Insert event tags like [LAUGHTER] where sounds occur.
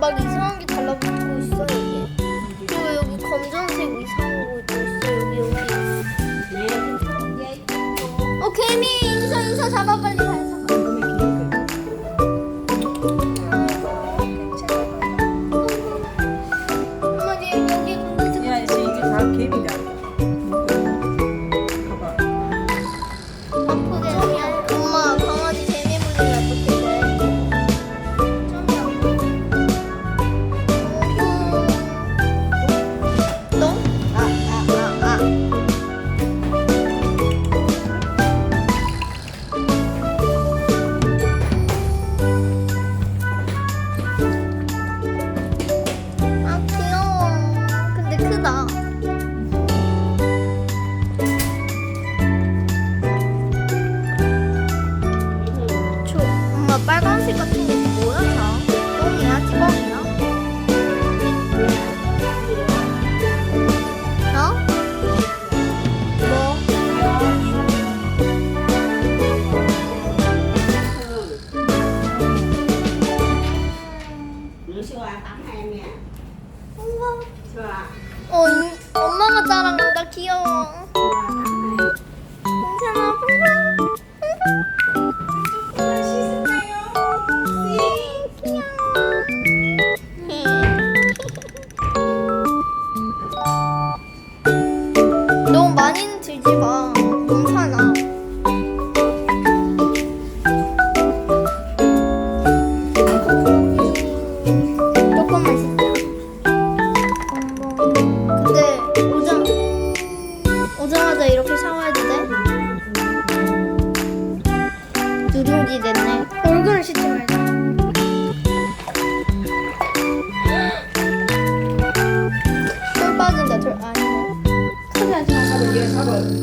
막 이상한 게 달라붙고 있어 여기. 그리고 여기 검정색 이상한 거도 있어 여기 여기. 어 개미 인사 인사 잡아 빨리 크다. 저 엄마 빨간색 같은 게 뭐야 다? 똥이야? 찌꺼기야? 어? 뭐? 엄마 어 이- 엄마가 자랑한다. 귀여워 오자마자 이렇게 샤워해도 돼? 누룽지 됐네. 얼굴을 씻지 말자. [GASPS] 털 빠진다. 털 아니네. 큰일 났다. 얘 잡아.